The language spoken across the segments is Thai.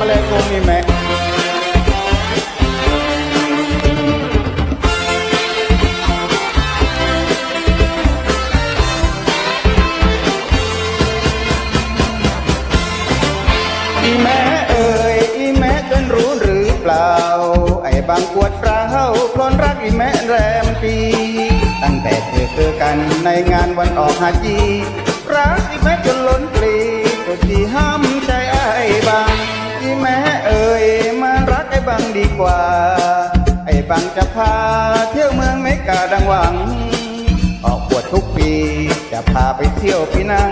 Assalamualaikum ni Mek อีแม่เอ่ยอีแม่จนรู้หรือเปล่าไอ้บางปวดร้าวพลนรักอีแม่แรมปีตั้งแต่เธอเจอกันในงานวันออกหาจีรักอีแม่จนล้นปลีก็ที่ห้า ดีกว่า ไอ้บางจะพาเที่ยวเมืองเมกาดังหวัง ออกบวชทุกปีจะพาไปเที่ยวปีนัง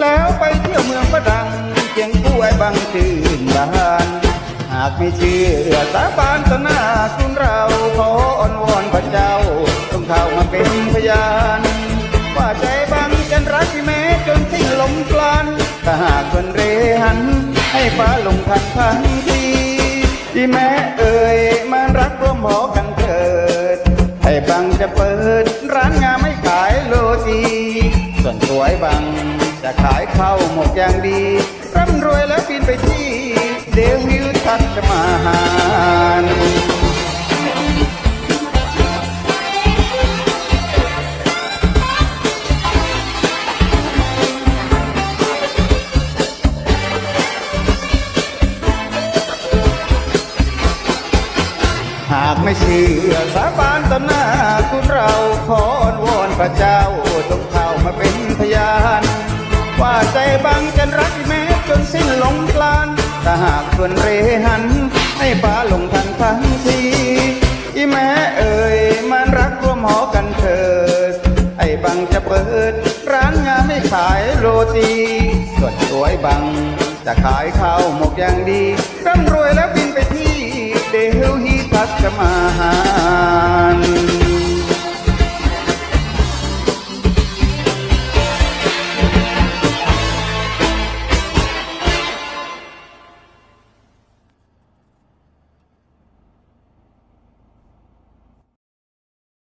แล้วไปเที่ยวเมืองประดังเจียงกู้ไอ้บางชื่นบานหากไม่เชื่อสาบานต่อหน้าคุณเราขออ้อนวอนพระเจ้าต้องเข้ามาเป็นพยานว่าใจบางจันรักที่แม้จนสิ้นลมปราณถ้าหากคนเรหัน ให้ฟ้าลงทันพันที ที่แม่เอ่ยมารักร่วมหอกันเถิดให้บังจะเปิดร้านงามไม่ขายโลตีส่วนสวยบังจะขายข้าวหมกอย่างดีากไม่เชื่อสาบานต่อหน้าคุณเราขออ้อนวอนพระเจ้าต้องเข้ามาเป็นพยาน ว่าใจบางจันรักแม้จนสิ้นลงกลานถ้าหากส่วนเรหัน ให้ฟ้าลงทันทันทีอีแม่เอ่ยมันรักร่วมหอกันเถิดไอ้บังจะเปิด ร้านงานไม่ขายโรตีส่วนตัวไอ้บัง จะขายข้าวหมกอย่างดีร่ำรวยแล้วบินไปที่เดลฮี กจะมาหา